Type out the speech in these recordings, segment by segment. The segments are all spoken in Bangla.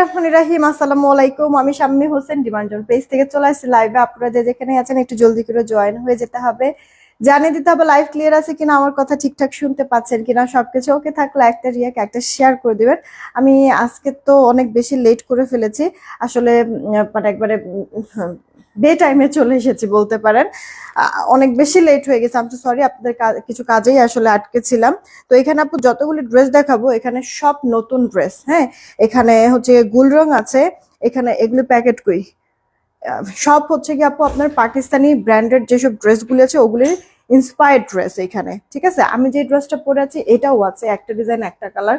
রহমান রাহিম, আসসালামু আলাইকুম। আমি শাম্মী হোসেন ডিমান্ডন পেজ থেকে চলে আসছি লাইভে আপনারা যে যেখানে আছেন, একটু জলদি করে জয়েন হয়ে যেতে হবে। জানিয়ে দিতে হবে লাইভ ক্লিয়ার আছে কিনা, আমার কথা ঠিকঠাক শুনতে পাচ্ছেন কিনা, সবকিছু ওকে থাকলে একটা রিয়াক একটা শেয়ার করে দিবেন। আমি আজকে তো অনেক বেশি লেট করে ফেলেছি, আসলে মানে একবারে বে টাইমে চলে এসেছি বলতে পারেন। অনেক বেশি লেট হয়ে গেছে আমি তো সরি আপনাদের কিছু কাজেই আসলে আটকে ছিলাম। তো এখানে আপু যতগুলি ড্রেস দেখাবো, এখানে সব নতুন ড্রেস হ্যাঁ? এখানে হচ্ছে গুল রং আছে, এখানে এগুলো প্যাকেট কই? সব হচ্ছে কি আপু, আপনার পাকিস্তানি ব্র্যান্ডেড যেসব ড্রেসগুলি আছে, ওগুলির ইন্সপায়ার্ড ড্রেস এখানে, ঠিক আছে? আমি যে ড্রেসটা পরে আছি, এটাও আছে, একটা ডিজাইন একটা কালার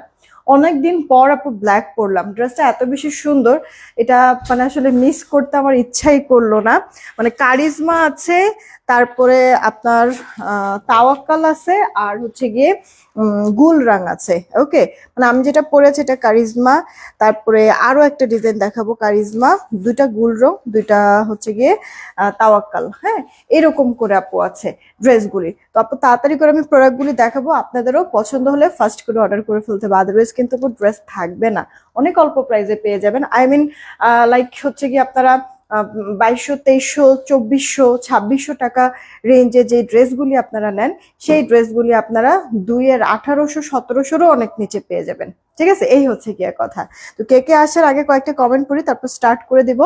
অনেকদিন পর আপু ব্ল্যাক পরলাম। ড্রেসটা এত বেশি সুন্দর, এটা মানে আসলে মিস করতে আমার ইচ্ছাই করল না। মানে কারিজমা আছে তারপরে আপনার তাওয়াক্কাল আছে আর হচ্ছে গিয়ে গুল রং আছে, ওকে? মানে আমি যেটা পরেছি এটা কারিজমা, তারপরে আরও একটা ডিজাইন দেখাবো, কারিজমা, দুইটা গুল রং দুইটা হচ্ছে গিয়ে তাওয়াক্কাল হ্যাঁ? এরকম করে আপু আছে ড্রেসগুলি। তো আপু তাড়াতাড়ি করে আমি প্রোডাক্টগুলি দেখাবো, আপনাদেরও পছন্দ হলে ফার্স্ট করে অর্ডার করে ফেলতে হবে, আদারওয়াইজ কিন্তু ড্রেস থাকবে না। অনেক অল্প প্রাইসে পেয়ে যাবেন। আই মিন লাইক হচ্ছে কি আপনারা বাইশশো তেইশশো চব্বিশশো ছাব্বিশশো টাকা রেঞ্জে যে ড্রেসগুলি আপনারা নেন সেই ড্রেসগুলি আপনারা দুইয়ের আঠারোশো সতেরোশোরও অনেক নিচে পেয়ে যাবেন। ঠিক আছে? এই হচ্ছে আর কথা। তো কে কে আসার আগে কয়েকটা কমেন্ট করি তারপর স্টার্ট করে দিব।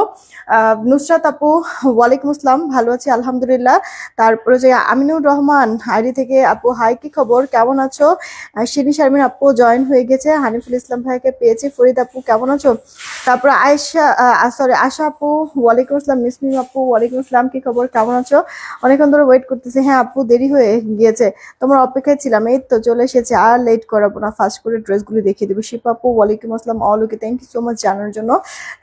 নুসরাত আপু ওয়ালাইকুম আসসালাম ভালো আছি আলহামদুলিল্লাহ। তারপরে যে আমিনুর রহমান হাইরি থেকে আপু হাই কি খবর? কেমন আছো? আহ, শারমিন আপু জয়েন হয়ে গেছে। হানিফুল ইসলাম ভাইকে পেয়েছি। ফরিদ আপু কেমন আছো? তারপর আয়েশা সরি আশা আপু ওয়ালাইকুম আসসালাম মিসমিম আপু ওয়ালাইকুম আসসালাম কি খবর? কেমন আছো? অনেকক্ষণ ধরে ওয়েট করতেছি। হ্যাঁ আপু দেরি হয়ে গিয়েছে। তোমার অপেক্ষায় ছিলাম। এই তো চলে এসেছে। আর লেট করাবো না। ফার্স্ট করে ড্রেসগুলি দেখিয়ে দেবো। শিপা আপু ওয়ালাইকুম আসসালাম all okay thank you so much জানার জন্য।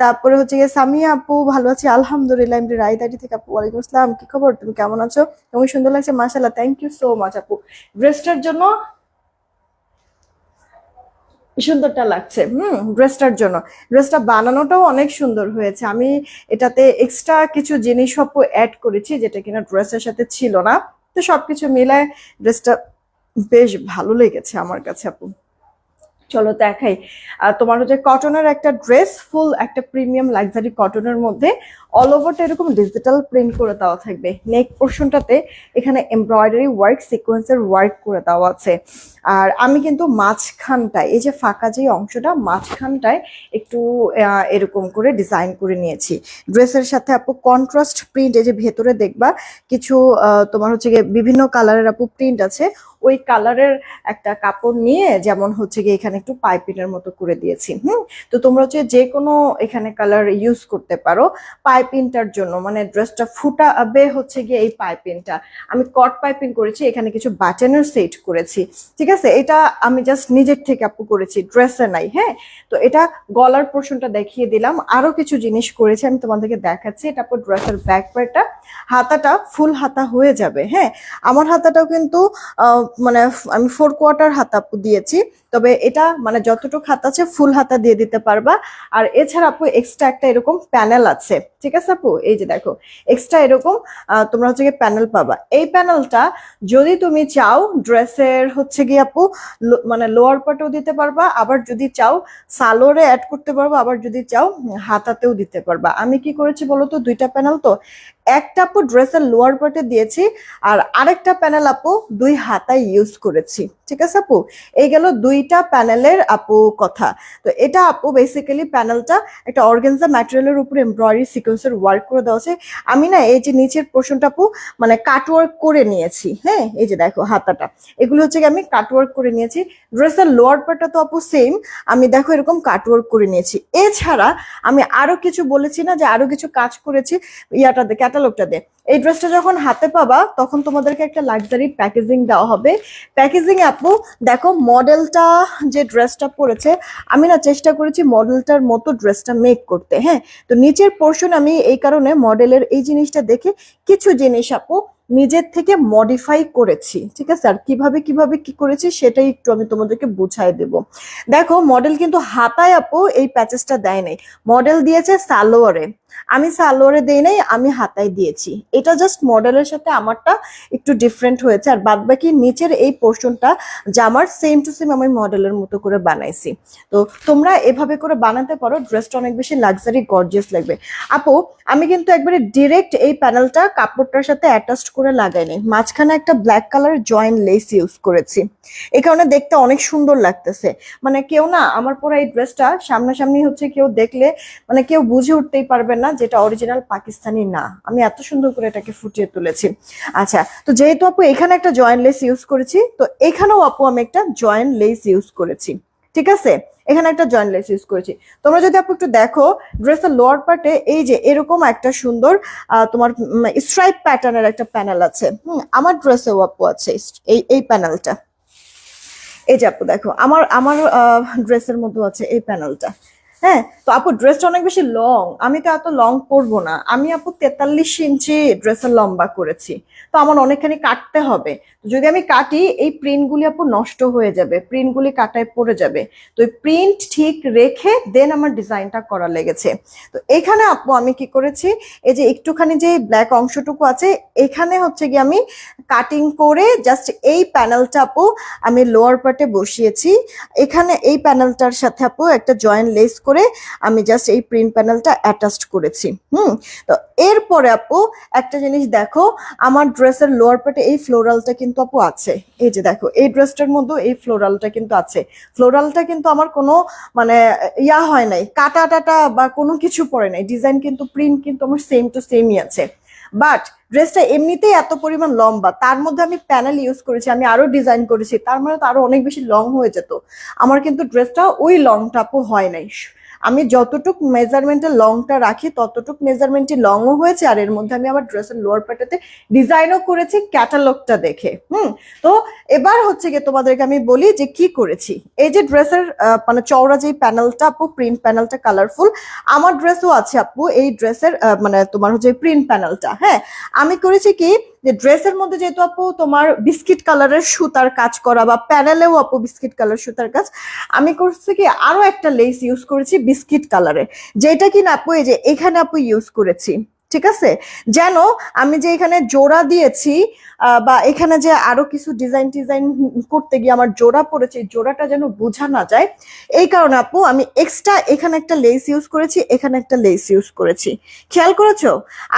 তারপরে হচ্ছে গিয়ে সামিয়া আপু, ভালো আছি, আলহামদুলিল্লাহ এমনি রায়দারি থেকে আপু, ওয়ালাইকুম আসসালাম, কি খবর? তুমি কেমন আছো? তোমাকে সুন্দর লাগছে? মাশাল্লাহ থ্যাংক ইউ সো মাচ আপু। ড্রেসটার জন্য সুন্দরটা লাগছে, হুম ড্রেসটার জন্য। ড্রেসটা বানানোটাও অনেক সুন্দর হয়েছে। আমি এটাতে এক্সট্রা কিছু জিনিস আপু অ্যাড করেছি, যেটা কিনা ড্রেসের সাথে ছিল না। তো সবকিছু মিলায় ড্রেসটা বেশ ভালো লেগেছে আমার কাছে আপু। চলো দেখাই। তোমার হচ্ছে কটনের একটা ড্রেস ফুল একটা প্রিমিয়াম লাক্সারি কটনের মধ্যে অল ওভারটা এরকম ডিজিটাল প্রিন্ট করে দেওয়া থাকবে। নেক পোর্শনটাতে এখানে এমব্রয়ডারি ওয়ার্ক সিকোয়েন্সের ওয়ার্ক করে দেওয়া আছে। আর আমি কিন্তু মাঝখানটায়, এই যে ফাঁকা যে অংশটা, মাঝখানটায় একটু এরকম করে ডিজাইন করে নিয়েছি। ড্রেসের সাথে আপু কন্ট্রাস্ট প্রিন্ট এই যে ভেতরে দেখবা, কিছু তোমার হচ্ছে গিয়ে বিভিন্ন কালারের আপু প্রিন্ট আছে। ওই কালারের একটা কাপড় নিয়ে যেমন হচ্ছে গিয়ে এখানে একটু পাইপিনের মতো করে দিয়েছি, হুম? তো তোমরা হচ্ছে যে কোনো এখানে কালার ইউজ করতে পারো পাইপিনটার জন্য মানে ড্রেসটা ফুটাবে হচ্ছে গিয়ে এই পাইপিনটা। আমি কট পাইপিন করেছি, এখানে কিছু বাটনের সেট করেছি, ঠিক আছে? এটা আমি জাস্ট নিজের থেকে আপু করেছি ড্রেসে নাই হ্যাঁ? তো এটা গলার পোর্শনটা দেখিয়ে দিলাম আরও কিছু জিনিস করেছি, আমি তোমাদেরকে দেখাচ্ছি। এটা আপু ড্রেসের ব্যাক পার্টটা হাতাটা ফুল হাতা হয়ে যাবে হ্যাঁ? আমার হাতাটাও কিন্তু মানে আমি ফোর কোয়ার্টার হাতা আপু দিয়েছি। তবে এটা মানে যতটুকু হাতা আছে ফুল হাতা দিয়ে দিতে পারবা। আর এছাড়া আপু এক্সট্রা একটা এরকম প্যানেল আছে। ঠিক আছে আপু? এই যে দেখো এক্সট্রা এরকম তোমরা হচ্ছে গিয়ে প্যানেল পাবা। এই প্যানেলটা যদি তুমি চাও ড্রেসের হচ্ছে গিয়ে আপু মানে লোয়ার পার্টেও দিতে পারবা। আবার যদি চাও সালোরে অ্যাড করতে পারবা। আবার যদি চাও, হাতাতেও দিতে পারবা। আমি কি করেছি বলো তো দুইটা প্যানেল তো। একটা আপু ড্রেসের লোয়ার পার্টে দিয়েছি। আর আরেকটা প্যানেল আপু দুই হাতায় ইউজ করেছি। ঠিক আছে আপু? এই গেল দুইটা প্যানেলের আপু কথা। তো এটা আপু বেসিক্যালি প্যানেলটা একটা অর্গেনজা ম্যাটেরিয়ালের উপর এমব্রয়ডারি সিকোয়েন্সের ওয়ার্ক করে দেওয়া আছে আমি না এই যে নিচের পোর্শনটা আপু মানে কাটওয়ার্ক করে নিয়েছি হ্যাঁ? এই যে দেখো হাতাটা। এগুলো হচ্ছে কি আমি কাটওয়ার্ক করে নিয়েছি। ড্রেসের লোয়ার পার্টটা তো আপু সেম আমি দেখো এরকম কাটওয়ার্ক করে নিয়েছি। এছাড়া আমি আরও কিছু বলেছি না যে আরও কিছু কাজ করেছি ইয়াটা দে ক্যাটালগটা দে। এই ড্রেসটা যখন হাতে পাবা, তখন তোমাদেরকে একটা লাক্সারি প্যাকেজিং দেওয়া হবে। প্যাকেজিং আপু, দেখো মডেলটা যে ড্রেসটা পরেছে, আমি না চেষ্টা করেছি মডেলটার মতো ড্রেসটা মেক করতে হ্যাঁ? তো নিচের পোর্শন আমি এই কারণে মডেলের এই জিনিসটা দেখে কিছু জিনিস আপু নিজের থেকে মডিফাই করেছি, ঠিক আছে? আর কীভাবে কীভাবে, কি করেছি সেটাই একটু আমি তোমাদেরকে বুঝাই দেব। দেখো মডেল কিন্তু হাতায় আপু এই প্যাচেসটা দেয় নাই। মডেল দিয়েছে সালোয়ারে। আমি সালোয়ারে দেই নাই, আমি হাতায় দিয়েছি। এটা জাস্ট মডেলের সাথে আমারটা একটু ডিফারেন্ট হয়েছে। আর বাদ বাকি নিচের এই পোর্শনটা জামার সেম টু সেম আমি মডেলের মতো করে বানাইছি। তো তোমরা এভাবে করে বানাতে পারো ড্রেসটা অনেক বেশি লাক্সারি গর্জিয়াস লাগবে। আপু, আমি কিন্তু একবারে ডিরেক্ট এই প্যানেলটা কাপড়টার সাথে অ্যাটাচড করে লাগাইনি মাঝখানে একটা black colour joint lace use করেছি। এই কারণে দেখতে অনেক সুন্দর লাগতেছে। মানে কেউ না, আমার পরে এই ড্রেসটা সামনাসামনি হচ্ছে কেউ দেখলে মানে কেউ বুঝে উঠতেই পারবে না। যেটা অরিজিনাল পাকিস্তানি না। আমি এত সুন্দর করে এটাকে ফুটিয়ে তুলেছি। আচ্ছা তো যেহেতু আপু এখানে একটা জয়েন্ট লেস ইউজ করেছি, তো এখানেও আপু আমি একটা জয়েন্ট লেস ইউজ করেছি। ঠিক আছে? এখানে একটা জয়েন্ট লেস ইউজ করেছি। তোমরা যদি আপু একটু দেখো ড্রেসের লোয়ার পার্টে এই যে এরকম একটা সুন্দর তোমার স্ট্রাইপ প্যাটার্নের একটা প্যানেল আছে। হুম, আমার ড্রেসেও আপু আছে এই এই প্যানেলটা এই যে আপু দেখো, আমার আমার ড্রেসের মধ্যে আছে এই প্যানেলটা হ্যাঁ তো আপু ড্রেসটা অনেক বেশি লং আমি তো এত লং পরবো না। আমি আপু তেতাল্লিশ ইঞ্চি ড্রেসের লম্বা করেছি। তো আমার অনেকখানি কাটতে হবে। যদি আমি কাটি, এই প্রিন্টগুলি আপু নষ্ট হয়ে যাবে। প্রিন্টগুলি কাটায় পড়ে যাবে। তো এই প্রিন্ট ঠিক রেখে দেন আমার ডিজাইনটা করা লেগেছে। তো এখানে আপু আমি কি করেছি, এই যে একটুখানি যে ব্ল্যাক অংশটুকু আছে, এখানে হচ্ছে কি আমি কাটিং করে জাস্ট এই প্যানেলটা আপু আমি লোয়ার পার্টে বসিয়েছি। এখানে এই প্যানেলটার সাথে আপু একটা জয়েন্ট লেস করে আমি জাস্ট এই প্রিন্ট প্যানেলটা অ্যাটাচড করেছি। হুম? তো এরপরে আপু, একটা জিনিস দেখো, আমার ড্রেসের লোয়ার পার্টে এই ফ্লোরালটা কিন্তু আপু আছে। এই যে দেখো, এই ড্রেসটার মধ্যে এই ফ্লোরালটা কিন্তু আছে। ফ্লোরালটা কিন্তু আমার কোনো মানে ইয়া হয় নাই কাটা টাটা বা কোনো কিছু পরে নাই। ডিজাইন কিন্তু প্রিন্ট কিন্তু আমার সেম টু সেমই আছে। বাট ড্রেসটা এমনিতেই এত পরিমাণ লম্বা। তার মধ্যে আমি প্যানেল ইউজ করেছি, আমি আরও ডিজাইন করেছি, তার মানে তো আরও অনেক বেশি লং হয়ে যেত। আমার কিন্তু ড্রেসটা ওই লং টাপও হয় নাই। আমি যতটুক মেজারমেন্টের লংটা রাখি, ততটুক মেজারমেন্টই লংও হয়েছে, আর এর মধ্যে আমি আমার ড্রেসের লোয়ার পার্টাতে ডিজাইনও করেছি ক্যাটালগটা দেখে, হুম? তো এবার হচ্ছে গিয়ে তোমাদেরকে আমি বলি যে কি করেছি। এই যে ড্রেসের মানে চওড়া যে প্যানেলটা আপু প্রিন্ট প্যানেলটা কালারফুল আমার ড্রেসও আছে আপু, এই ড্রেসের মানে তোমার হচ্ছে প্রিন্ট প্যানেলটা হ্যাঁ? আমি করেছি কি যে ড্রেসের মধ্যে যেহেতু আপু তোমার বিস্কিট কালারের সুতার কাজ করা বা প্যানেলেও আপু বিস্কিট কালার সুতার কাজ, আমি করছি কি আরও একটা লেস ইউজ করেছি বিস্কিট কালারে। যেটা কিনা আপু এই যে এখানে আপু ইউজ করেছি। ঠিক আছে? যেন আমি যে এখানে জোড়া দিয়েছি বা এখানে যে আরও কিছু ডিজাইন টিজাইন করতে গিয়ে আমার জোড়া পড়েছে জোড়াটা যেন বোঝা না যায়, এই কারণে আপু আমি এক্সট্রা এখানে একটা লেস ইউজ করেছি, এখানে একটা লেস ইউজ করেছি। খেয়াল করেছ?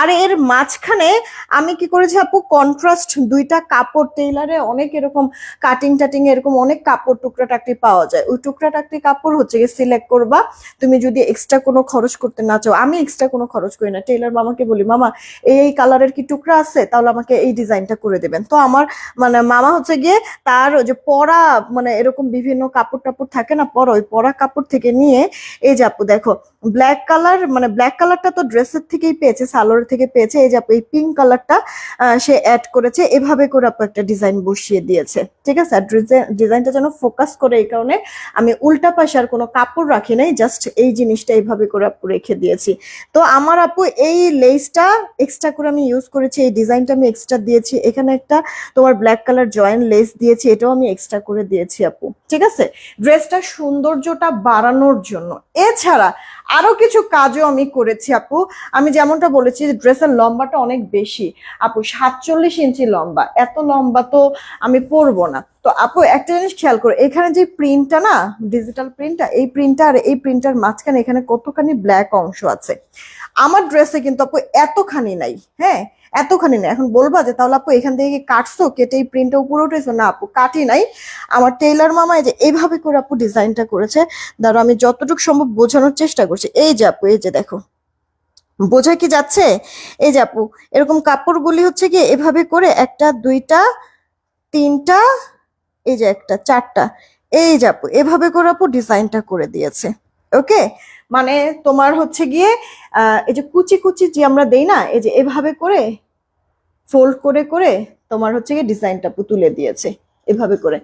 আর এর মাঝখানে আমি কি করেছি আপু? কন্ট্রাস্ট দুইটা কাপড় টেইলারে অনেক এরকম কাটিং টাটিং এরকম অনেক কাপড়, টুকরা, টাকরি পাওয়া যায়। ওই টুকরা, টাকরি কাপড় হচ্ছে গিয়ে সিলেক্ট করবা, তুমি যদি এক্সট্রা কোনো খরচ করতে না চাও। আমি এক্সট্রা কোনো খরচ করি না। টেইলার মামাকে বলি, মামা, এই কালারের কি টুকরা আছে? তাহলে আমাকে এই ডিজাইনটা করে দেবেন। তো আমার মানে মামা হচ্ছে গিয়ে তার যে পরা মানে এরকম বিভিন্ন কাপড় টাপড় থাকে না পরা, ওই পরা কাপড় থেকে নিয়ে, এই যে আপু দেখো ব্ল্যাক কালার মানে ব্ল্যাক কালারটা তো ড্রেসের থেকেই পেয়েছে, সালোয়ার থেকে পেয়েছে, এই যে আপু, এই পিঙ্ক কালারটা সে অ্যাড করেছে, এভাবে করে আপু একটা ডিজাইন বসিয়ে দিয়েছে, ঠিক আছে? আর ডিজাইনটা যেন ফোকাস করে এই কারণে আমি উল্টা পাশে আর কোনো কাপড় রাখি নাই জাস্ট এই জিনিসটা এইভাবে করে আপু রেখে দিয়েছি। তো আমার আপু এই লেসটা এক্সট্রা করে আমি ইউজ করেছি, এই ডিজাইনটা আমি এক্সট্রা দিয়েছি। এখানে একটা তোমার ব্ল্যাক কালার জয়েন্ট লেস দিয়েছি, এটাও আমি এক্সট্রা করে দিয়েছি আপু। ঠিক আছে? ড্রেসটা সৌন্দর্যটা বাড়ানোর জন্য। এছাড়া আরও কিছু কাজও আমি করেছি আপু। আমি যেমনটা বলেছি ড্রেসের লম্বাটা অনেক বেশি। আপু, সাতচল্লিশ ইঞ্চি লম্বা। এত লম্বা তো আমি পরবো না। তো আপু, একটা জিনিস খেয়াল করো, এখানে যে প্রিন্টটা না ডিজিটাল প্রিন্টটা এই প্রিন্টটা আর এই প্রিন্টার মাঝখানে এখানে কতখানি ব্ল্যাক অংশ আছে? আমার ড্রেসে কিন্তু আপু এতখানি নাই হ্যাঁ? এতখানি নাই। এখন বলবা যে তাহলে আপু এখান থেকে কাটছো, কেটে এই প্রিন্টটা উপরে উঠেছো? না আপু, কাটি নাই। আমার টেইলার মামা যে এইভাবে করে আপু ডিজাইনটা করেছে, ধরো আমি যতটুকু সম্ভব বোঝানোর চেষ্টা করছি। এই যে আপু, এই যে দেখো। বোঝা কি যাচ্ছে? এই যে আপু, এরকম কাপড়গুলি হচ্ছে কি এভাবে করে একটা, দুইটা, তিনটা এই যে একটা, চারটা, এই যে আপু, এভাবে করে আপু ডিজাইনটা করে দিয়েছে, ওকে? মানে তোমার হচ্ছে গিয়ে এই যে কুচি কুচি যে আমরা দেই না, এই যে এভাবে করে ফোল্ড করে করে তোমার হচ্ছে গিয়ে ডিজাইনটা আপু তুলে দিয়েছে, এভাবে করে।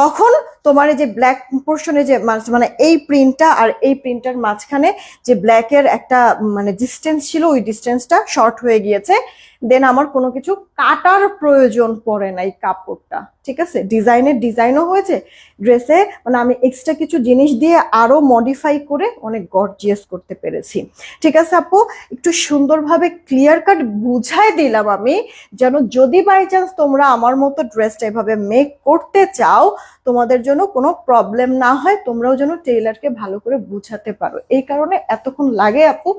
তখন তোমার এই যে ব্ল্যাক পোর্শনে যে মানে এই প্রিন্টটা আর এই প্রিন্টার মাঝখানে যে ব্ল্যাকের একটা মানে ডিস্টেন্স ছিল, ওই ডিস্টেন্সটা শর্ট হয়ে গিয়েছে। দেন আমার কোনো কিছু কাটার প্রয়োজন পড়ে নাই কাপড়টা, ঠিক আছে? ডিজাইনের ডিজাইনও হয়েছে ড্রেসে মানে আমি এক্সট্রা কিছু জিনিস দিয়ে আরও মডিফাই করে অনেক গর্জিয়াস করতে পেরেছি। ঠিক আছে আপু? একটু সুন্দরভাবে ক্লিয়ার কাট বুঝাই দিলাম আমি, যেন যদি বাই চান্স তোমরা আমার মতো ড্রেসটা এভাবে মেক করতে চাও, তোমাদের জন্য কোনো প্রবলেম না হয়, তোমরাও যেন টেইলারকে ভালো করে বুঝাতে পারো। এই কারণে এতক্ষণ লাগে আপু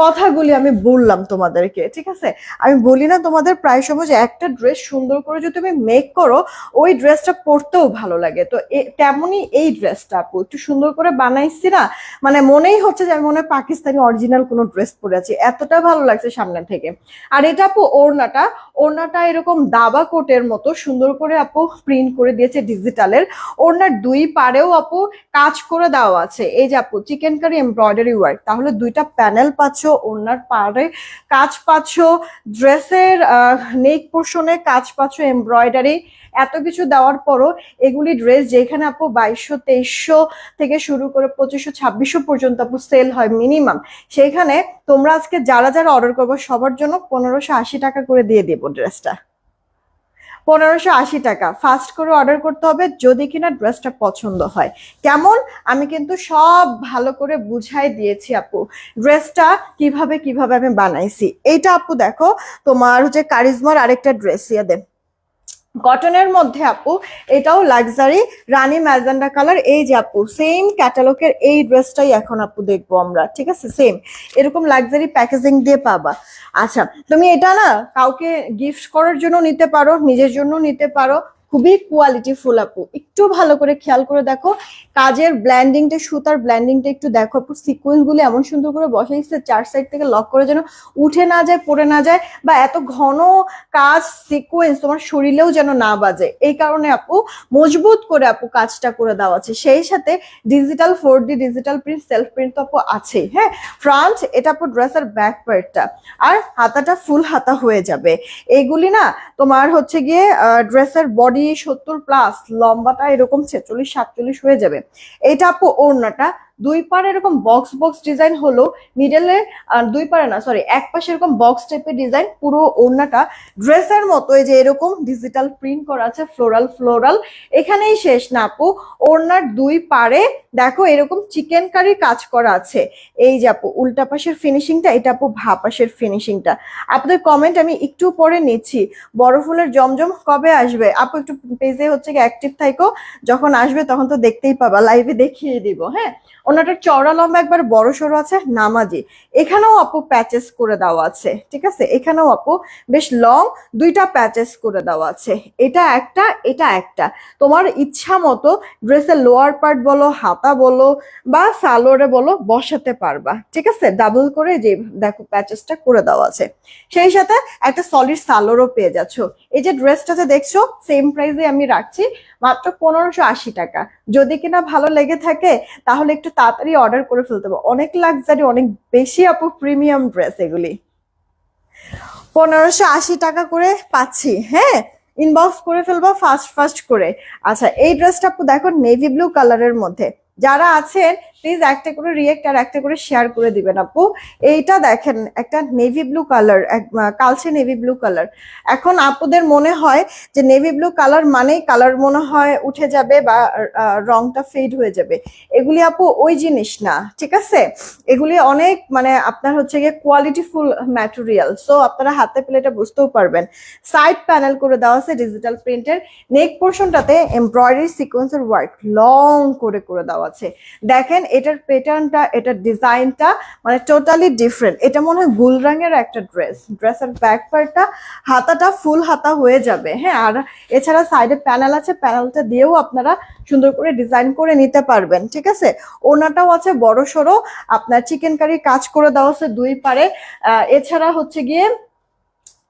কথাগুলি আমি বললাম তোমাদেরকে, ঠিক আছে? আমি বলি না তোমাদের প্রায় সময় যে একটা ড্রেস সুন্দর করে যদি তুমি মেক করো, ওই ড্রেসটা পরতেও ভালো লাগে। তো তেমনই এই ড্রেসটা আপু, একটু সুন্দর করে বানাইছি না? মানে মনেই হচ্ছে যে আমি মনে হয় পাকিস্তানি অরিজিনাল কোনো ড্রেস পরে আছি। এতটা ভালো লাগছে সামনে থেকে। আর এটা আপু ওড়নাটা ওড়নাটা এরকম দাবা কোটের মতো সুন্দর করে আপু প্রিন্ট করে দিয়েছে ডিজিটালের ওড়নার দুই পারেও আপু কাজ করে দেওয়া আছে। এই যে আপু চিকেন কারি এমব্রয়ডারি ওয়ার্ক তাহলে দুইটা প্যানেল পাচ্ছ ওড়নার পাড়ে কাজ পাচ্ছ, ড্রেসের নেক পোর্শনে কাজ পাচ্ছ, এমব্রয়ডারি, এত কিছু দেওয়ার পরও এগুলি ড্রেস যেখানে আপু বাইশশো, তেইশশো থেকে শুরু করে পঁচিশশো, ছাব্বিশশো পর্যন্ত আপু সেল হয় মিনিমাম। সেইখানে তোমরা আজকে যারা যারা অর্ডার করব, সবার জন্য পনেরোশো আশি টাকা করে দিয়ে দেবো ড্রেসটা। পনেরোশো আশি টাকা। ফাস্ট করে অর্ডার করতে হবে যদি কিনা ড্রেসটা পছন্দ হয়। কেমন? আমি কিন্তু সব ভালো করে বুঝাই দিয়েছি আপু। ড্রেসটা কীভাবে কীভাবে আমি বানাইছি। এইটা আপু দেখো, তোমার হচ্ছে কারিজমার আরেকটা ড্রেস ইয়ে দেন। কটনের মধ্যে আপু, এটাও লাক্সারি রানী ম্যাজেন্ডা কালার, এই যে আপু সেম ক্যাটালগের এই ড্রেসটাই এখন আপু দেখব আমরা, ঠিক আছে? সেম এরকম লাক্সারি প্যাকেজিং দিয়ে পাবা। আচ্ছা তুমি এটা না কাউকে গিফট করার জন্য নিতে পারো, নিজের জন্য নিতে পারো খুবই কোয়ালিটি ফুল আপু। একটু ভালো করে খেয়াল করে দেখো, কাজের ব্ল্যান্ডিংটা সুতার ব্ল্যান্ডিংটা একটু দেখো আপু। সিকোয়েন্সগুলো এমন সুন্দর করে বসাইছে, চার সাইড থেকে লক করে যেন উঠে না যায়, পড়ে না যায়, বা এত ঘন কাজ সিকুয়েন্স তোমার শরীরেও যেন না বাজে। এই কারণে আপু মজবুত করে আপু কাজটা করে দেওয়া আছে। সেই সাথে digital four D digital print self print তো আপু আছেই হ্যাঁ? ফ্রন্ট এটা আপু ড্রেসের ব্যাক পার্টটা আর হাতাটা ফুল হাতা হয়ে যাবে। এইগুলি না তোমার হচ্ছে গিয়ে ড্রেসের বডি সত্তর প্লাস লম্বাটা এরকম ছেচল্লিশ সাতচল্লিশ হয়ে যাবে। এটা আপু ওড়নাটা। দুই পারে এরকম বক্স বক্স ডিজাইন হলো মিডলে দুই পারে না সরি এক পাশে এরকম বক্স টাইপের ডিজাইন পুরো ওড়নাটা ড্রেসের মতো, এই যে এরকম ডিজিটাল প্রিন্ট করা আছে ফ্লোরাল ফ্লোরাল এখানেই শেষ না, আপু। ওড়নার দুই পারে দেখো এরকম চিকেন কারি কাজ করা আছে। এই যে আপু, উল্টা পাশের ফিনিশিংটা এটা আপু ভা পাশের ফিনিশিংটা আপনাদের কমেন্ট আমি একটু পরে নিচ্ছি। বড় ফুলের জমজম কবে আসবে? আপু, একটু পেজে হচ্ছে কি অ্যাক্টিভ থাইকো, যখন আসবে তখন তো দেখতেই পাবা লাইভে দেখিয়ে দিব হ্যাঁ? ওনাটার চওড়া লম্বা একবার বড় সড়ো আছে, নামাজি। এখানেও আপু প্যাচেস করে দেওয়া আছে, ঠিক আছে? এখানেও আপু বেশ লং দুইটা প্যাচেস করে দেওয়া আছে। এটা একটা এটা একটা। তোমার ইচ্ছা মতো ড্রেসের লোয়ার পার্ট বলো, হাতা বলো, বা সালোয়ারে বলো, বসাতে পারবা, ঠিক আছে? ডাবল করে যে দেখো প্যাচেসটা করে দেওয়া আছে। সেই সাথে একটা সলিড সালোয়ারও পেয়ে যাচ্ছ। এই যে ড্রেসটা যে দেখছ সেম প্রাইসে আমি রাখছি। মাত্র পনেরোশো আশি টাকা। যদি কিনা ভালো লেগে থাকে, তাহলে একটু তাড়াতাড়ি অর্ডার করে ফেলতে হবে। অনেক লাক্সারি অনেক বেশি আপু প্রিমিয়াম ড্রেস এগুলি। পনেরোশো আশি টাকা করে পাচ্ছি হ্যাঁ? ইনবক্স করে ফেলব ফাস্ট ফাস্ট করে। আচ্ছা এই ড্রেসটা আপু দেখো নেভি ব্লু কালারের মধ্যে। যারা আছেন প্লিজ একটা করে রিয়েক্ট আর একটা করে শেয়ার করে দিবেন আপু। এইটা দেখেন, একটা নেভি ব্লু কালার কালচে নেভি ব্লু কালার এখন আপুদের মনে হয় যে নেভি ব্লু কালার মানেই কালার মনে হয় উঠে যাবে বা রংটা ফেড হয়ে যাবে। এগুলি আপু ওই জিনিস না, ঠিক আছে? এগুলি অনেক মানে আপনার হচ্ছে গিয়ে কোয়ালিটিফুল ম্যাটেরিয়াল সো আপনারা হাতে পেলে এটা বুঝতেও পারবেন। সাইড প্যানেল করে দেওয়া আছে ডিজিটাল প্রিন্টের নেক পোর্শনটাতে এমব্রয়ডারি সিকোয়েন্সের ওয়ার্ক লং করে করে দেওয়া আছে। দেখেন এটার প্যাটার্নটা এটার ডিজাইনটা মানে টোটালি ডিফারেন্ট এটা মনে হয় গুল রঙের একটা ড্রেস ড্রেসের ব্যাক হাতাটা ফুল হাতা হয়ে যাবে হ্যাঁ? আর এছাড়া সাইডে প্যানেল আছে প্যানেলটা দিয়েও আপনারা সুন্দর করে ডিজাইন করে নিতে পারবেন, ঠিক আছে? ওনাটাও আছে বড় সড়ো আপনার চিকেন কারি কাজ করে দেওয়া আছে দুই পারে। এছাড়া হচ্ছে গিয়ে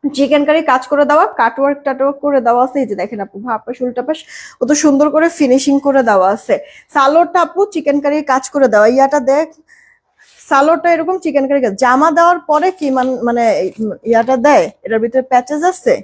চিকেন কারি কাজ করে দেওয়া কাটওয়ার্ক টাটওয়ার্ক করে দেওয়া আছে। এই যে দেখেন আপু ভাপাস উল্টা পাশ কত সুন্দর করে ফিনিশিং করে দেওয়া আছে। সালোয়ারটা আপু চিকেন কারির কাজ করে দেওয়া, ইয়াটা দেখ। সালোয়ারটা এরকম চিকেন কারি জামা দেওয়ার পরে কি মান মানে ইয়াটা দেয়? এটার ভিতরে প্যাচেজ আছে?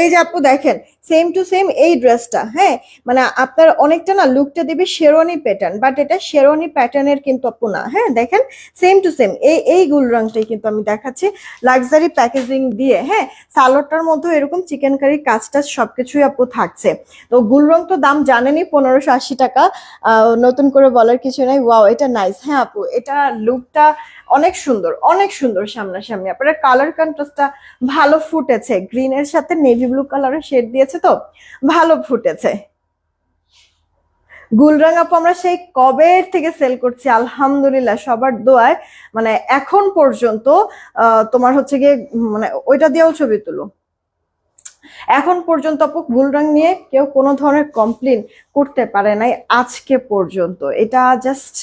এই যে আপু দেখেন সেম টু সেম এই ড্রেসটা হ্যাঁ? মানে আপনার অনেকটা না লুকটা দিবে শেরওয়ানি প্যাটার্ন বাট এটা শেরওয়ানি প্যাটার্নের কিন্তু আপু না হ্যাঁ? দেখেন সেম টু সেম এই এই গুল রংটাই কিন্তু আমি দেখাচ্ছি। লাক্সারি প্যাকেজিং দিয়ে হ্যাঁ? সালোয়ারটার মধ্যে এরকম চিকেন কারি কাজটা সবকিছুই আপু থাকছে। তো গুল রং তো দাম জানেনই, পনেরোশো আশি টাকা। নতুন করে বলার কিছু নাই। ওয়াও এটা নাইস হ্যাঁ আপু? এটা লুকটা অনেক সুন্দর অনেক সুন্দর সামনাসামনি। আপনার কালার কন্ট্রাস্টটা ভালো ফুটেছে। গ্রিনের সাথে নেভি ব্লু কালারের শেড দিয়েছে। তো? ভালো ফুটেছে। গুলরাং আপু, আমরা সেই কবে থেকে সেল করছি? আলহামদুলিল্লাহ, সবার দোয়ায়। মানে এখন পর্যন্ত তোমার হচ্ছে গিয়ে মানে ওইটা দিয়েও ছবি তুলো এখন পর্যন্ত আপু গুলরাং নিয়ে কেউ কোনো ধরনের কমপ্লেন করতে পারে নাই আজকে পর্যন্ত। এটা জাস্ট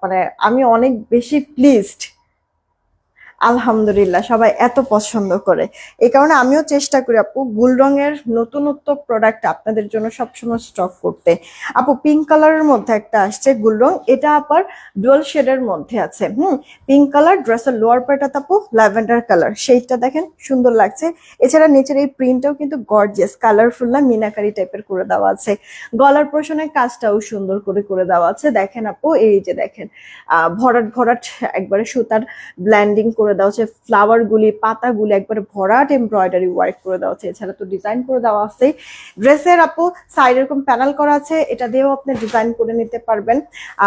মানে আমি অনেক বেশি প্লিজড আলহামদুলিল্লাহ, সবাই এত পছন্দ করে। এই কারণে আমিও চেষ্টা করি, আপু, গুল রঙের নতুনত্ব প্রোডাক্ট আপনাদের জন্য সবসময় স্টক করতে। আপু পিঙ্ক কালারের মধ্যে একটা আসছে গুল রং, এটা আবার ডুয়াল শেডের মধ্যে আছে। হুম পিঙ্ক কালার ড্রেসের লোয়ার পার্ট আপু ল্যাভেন্ডার কালার সেইটা দেখেন সুন্দর লাগছে। এছাড়া নিচের এই প্রিন্টটাও কিন্তু গর্জিয়াস কালারফুল না, মিনাকারি টাইপের করে দেওয়া আছে। গলার পোষণের কাজটাও সুন্দর করে করে দেওয়া আছে। দেখেন আপু, এই যে দেখেন ভরাট ভরাট একবারে সুতার ব্ল্যান্ডিং করে দেওয়া হচ্ছে ফ্লাওয়ার গুলি পাতাগুলি একবারে ভরাট এমব্রয়ডারি ওয়ার্ক করে দেওয়া হচ্ছে এছাড়া তো ডিজাইন করে দেওয়া আছে। ড্রেসের আপু সাইড এরকম প্যানেল করা আছে, এটা দিয়েও আপনি ডিজাইন করে নিতে পারবেন।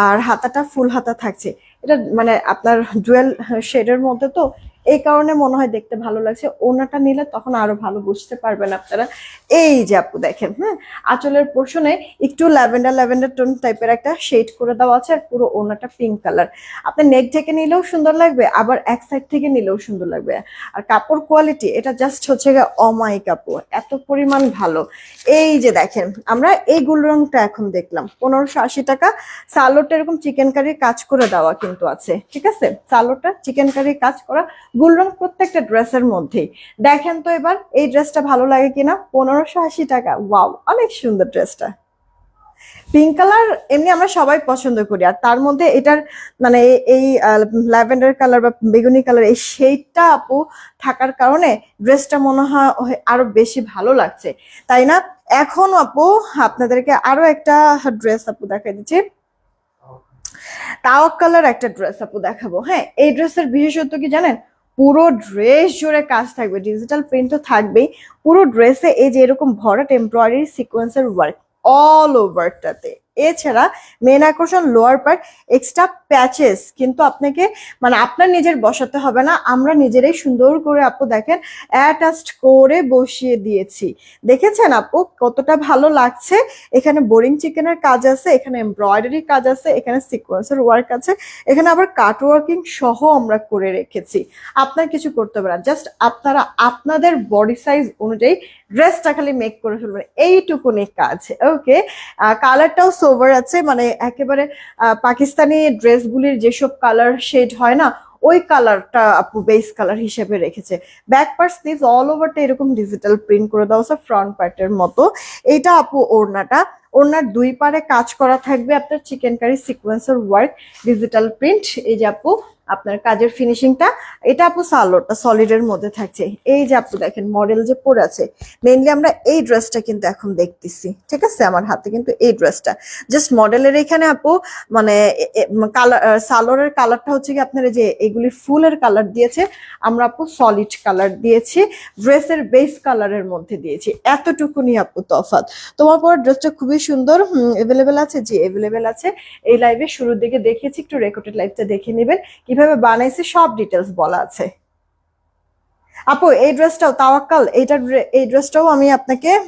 আর হাতাটা ফুল হাতা থাকছে। এটা মানে আপনার ডুয়েল শেডের মধ্যে তো এই কারণে মনে হয় দেখতে ভালো লাগছে। ওনাটা নিলে তখন আরও ভালো বুঝতে পারবেন আপনারা। এই যে আপু দেখেন হ্যাঁ আঁচলের পোর্শনে একটু ল্যাভেন্ডার ল্যাভেন্ডার টোন টাইপের একটা শেড করে দেওয়া আছে আর পুরো ওনাটা পিঙ্ক কালার। আপনি নেক ঢেকে নিলেও সুন্দর লাগবে, আবার এক সাইড থেকে নিলেও সুন্দর লাগবে। আর কাপড় কোয়ালিটি, এটা জাস্ট হচ্ছে গিয়ে অমাই কাপড় এত পরিমাণ ভালো। এই যে দেখেন, আমরা এই গুল রংটা এখন দেখলাম, পনেরোশো আশি টাকা। সালোয়ারটা এরকম চিকেন কারির কাজ করে দেওয়া কিন্তু আছে, ঠিক আছে? সালোয়ারটা চিকেন কারির কাজ করা গুল রং প্রত্যেকটা ড্রেসের মধ্যেই দেখেন তো এবার, এই ড্রেসটা ভালো লাগে কিনা? পনেরোশো আশি টাকা। ওয়াও, অনেক সুন্দর ড্রেসটা। পিঙ্ক কালার এমনি আমরা সবাই পছন্দ করি। আর তার মধ্যে এটার মানে এই ল্যাভেন্ডার কালার বা বেগুনি কালার, এই শেডটা আপু থাকার কারণে ড্রেসটা মনে হয় আরও বেশি ভালো লাগছে। তাই না? এখন আপু আপনাদেরকে আরও একটা ড্রেস আপু দেখাই দিচ্ছি। তাওয়াক কালার একটা ড্রেস আপু দেখাবো। হ্যাঁ এই ড্রেসের বিশেষত্ব কি জানেন? পুরো ড্রেস জুড়ে কাজ থাকবে ডিজিটাল প্রিন্ট তো থাকবেই। পুরো ড্রেসে এই যে এরকম ভরাট এমব্রয়ডারি সিকোয়েন্সের ওয়ার্ক অল ওভারটাতে এছাড়া মেন আকর্ষণ লোয়ার পার্ট এক্সট্রা প্যাচেস কিন্তু আপনাকে মানে আপনার নিজের বসাতে হবে না, আমরা নিজেরাই সুন্দর করে আপু দেখেন অ্যাটাচড করে বসিয়ে দিয়েছি। দেখেছেন আপু কতটা ভালো লাগছে? এখানে বোরিং চিকেনের কাজ আছে, এখানে এমব্রয়ডারি কাজ আছে, এখানে সিকোয়েন্সের ওয়ার্ক আছে, এখানে আবার কাট ওয়ার্কিং সহ আমরা করে রেখেছি। আপনার কিছু করতে হবে না জাস্ট আপনারা, আপনাদের বডি সাইজ অনুযায়ী ড্রেসটা খালি মেক করে ফেলবেন এইটুকুনি কাজ ওকে কালারটাও সোভার আছে মানে একেবারে পাকিস্তানি ড্রেসগুলির যেসব কালার শেড হয় না, ওই কালারটা আপু বেস কালার হিসেবে রেখেছে। ব্যাক পার্ট স্লিভস অল ওভারটা এরকম ডিজিটাল প্রিন্ট করে দেওয়া আছে ফ্রন্ট পার্টের মতো। এটা আপু ওড়নাটা। ওড়নার দুই পারে কাজ করা থাকবে, আপনার চিকেন কারি সিকোয়েন্সের ওয়ার্ক ডিজিটাল প্রিন্ট এই যে আপু আপনার কাজের ফিনিশিংটা এটা আপু সালোয়ারটা সলিডের মধ্যে থাকছে। এই যে আপু দেখেন মডেল যে পরে আছে মেইনলি আমরা এই ড্রেসটা কিন্তু এখন দেখতেছি, ঠিক আছে? আমার হাতে কিন্তু এই ড্রেসটা জাস্ট মডেলের এখানে আপু মানে কালার সালোয়ারের কালারটা হচ্ছে কি আপনার যে এগুলি ফুলের কালার দিয়েছে, আমরা আপু সলিড কালার দিয়েছি ড্রেসের বেস কালারের মধ্যে দিয়েছি। এতটুকুনি আপু তফাৎ। তোমার পর ড্রেসটা খুবই সুন্দর এভেলেবেল আছে? জি এভেলেবেল আছে। এই লাইভে শুরুর দিকে দেখিয়েছি, একটু রেকর্ডেড লাইভটা দেখে নেবেন কীভাবে বানাইছি, সব ডিটেলস বলা আছে। আপু, এই ড্রেসটাও তাওয়াক্কাল, এইটার ড্রে- এই ড্রেসটাও আমি আপনাকে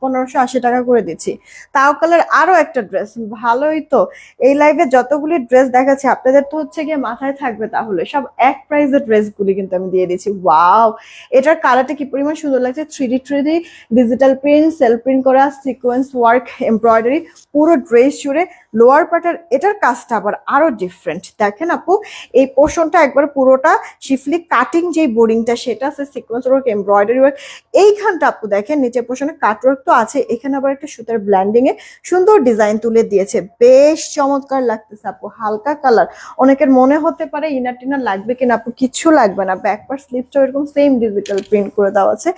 পনেরোশো আশি টাকা করে দিচ্ছি। তাওয়াক্কালের আরও একটা ড্রেস ভালোই তো। এই লাইভে যতগুলি ড্রেস দেখাচ্ছে, আপনাদের তো হচ্ছে গিয়ে মাথায় থাকবে তাহলে। সব এক প্রাইজের ড্রেসগুলি কিন্তু আমি দিয়ে দিচ্ছি। ওয়াও এটার কালারটা কি পরিমাণ সুন্দর লাগছে? Three D three D digital print self print করা সিকোয়েন্স ওয়ার্ক এমব্রয়ডারি পুরো ড্রেস জুড়ে লোয়ার পার্টের এটার কাজটা আবার আরও ডিফারেন্ট দেখেন আপু, এই পোর্শনটা একবার পুরোটা শিফলি কাটিং যে বোরিংটা সেটা আছে সিকোয়েন্স ওয়ার্ক এমব্রয়ডারি ওয়ার্ক এইখানটা আপু দেখেন, নিচের পোর্শনে কাট ওয়ার্ক তো আছে, এখানে আবার একটা সুতার ব্ল্যান্ডিং এ সুন্দর ডিজাইন তুলে দিয়েছে। বেশ চমৎকার লাগতেছে আপু, হালকা কালার অনেকের মনে হতে পারে ইনার টিনার লাগবে কিনা আপু কিচ্ছু লাগবে না। ব্যাক পার্ট স্লিপটা এরকম সেম ডিজিটাল প্রিন্ট করে দেওয়া আছে।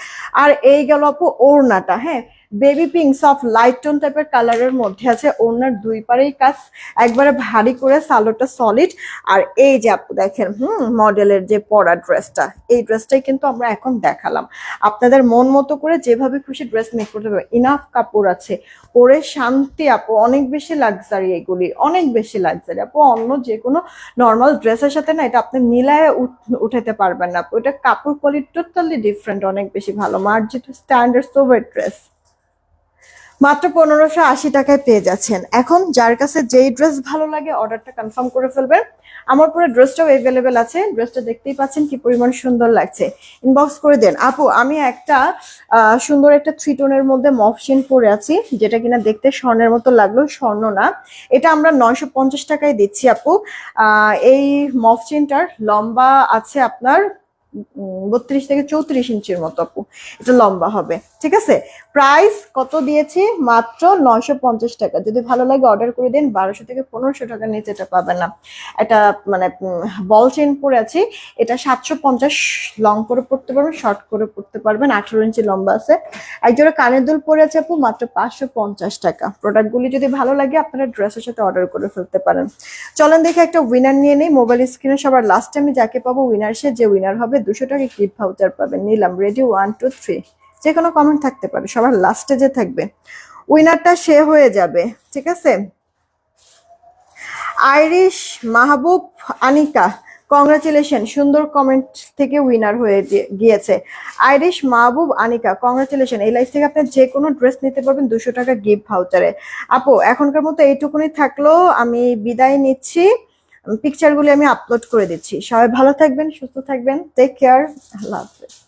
আর এই গেল আপু ওড়নাটা হ্যাঁ? Baby pink soft light tone টাইপের কালারের মধ্যে আছে। ওনার দুই পারেই কাজ। একবারে ভারী করে সালোটা সলিড আর এই যে আপু দেখেন, হুম মডেলের যে পরা ড্রেসটা এই ড্রেসটাই কিন্তু আমরা এখন দেখালাম। আপনাদের মন মতো করে যেভাবে খুশি ড্রেস মেক করতে পারবে ইনাফ কাপড় আছে। পরে শান্তি আপু, অনেক বেশি লাক্সারি এগুলি। অনেক বেশি লাক্সারি আপু, অন্য যে কোনো নর্মাল ড্রেসের সাথে না, এটা আপনি মিলায় উঠ- উঠাতে পারবেন না আপু। এটা কাপড় কোয়ালিটি টোটালি ডিফারেন্ট অনেক বেশি ভালো। মার্জিত স্ট্যান্ডার্ড সোভার ড্রেস মাত্র পনেরোশো আশি টাকায় পেয়ে যাচ্ছেন। এখন যার কাছে যেই ড্রেস ভালো লাগে অর্ডারটা কনফার্ম করে ফেলবেন। আমার পরে ড্রেসটাও অ্যাভেলেবেল আছে। ড্রেসটা দেখতেই পাচ্ছেন কি পরিমাণ সুন্দর লাগছে। ইনবক্স করে দেন। আপু, আমি একটা সুন্দর একটা থ্রি টোনের মধ্যে মফসিন পরে আছি, যেটা কিনা দেখতে স্বর্ণের মতো লাগল স্বর্ণ না। এটা আমরা নয়শো পঞ্চাশ টাকায় দিচ্ছি, আপু। এই মফসিনটার লম্বা আছে আপনার বত্রিশ থেকে চৌত্রিশ ইঞ্চির মতো, আপু। এটা লম্বা হবে। ঠিক আছে? প্রাইস কত দিয়েছি? মাত্র নয়শো পঞ্চাশ টাকা। যদি ভালো লাগে অর্ডার করে দিন, বারোশো থেকে পনেরোশো টাকার নিচে এটা পাবেন না। এটা মানে বল চেন পরে আছি। এটা সাতশো পঞ্চাশ লং করে পড়তে পারবেন শর্ট করে পড়তে পারবেন। আঠারো ইঞ্চি লম্বা আছে। একজোড়া কানের দুল পরে আছে আপু, মাত্র পাঁচশো পঞ্চাশ টাকা। প্রোডাক্টগুলি যদি ভালো লাগে, আপনারা ড্রেসের সাথে অর্ডার করে ফেলতে পারেন। চলেন দেখে একটা উইনার নিয়ে নেই। মোবাইল স্ক্রিনে সবার লাস্ট আমি যাকে পাবো উইনার সে। যে উইনার হবে, দুশো টাকা ক্লিপ ভাউচার পাবেন। নিলাম। রেডি ওয়ান টু থ্রি যে কোনো কমেন্ট থাকতে পারে, সবার লাস্টে যে থাকবে। উইনারটা সে হয়ে যাবে, ঠিক আছে? আইরিশ মাহবুব আনিকা কংগ্রাচুলেশন সুন্দর কমেন্ট থেকে উইনার হয়ে গিয়ে- গিয়েছে। আইরিশ মাহবুব আনিকা কংগ্রাচুলেশন এই লাইফ থেকে আপনি যে কোনো ড্রেস নিতে পারবেন দুশো টাকা গিফট ভাউচারে আপু, এখনকার মতো এইটুকুনি থাকল, আমি বিদায় নিচ্ছি। পিকচারগুলি আমি আপলোড করে দিচ্ছি। সবাই ভালো থাকবেন, সুস্থ থাকবেন টেক কেয়ার আল্লাহ হাফেজ।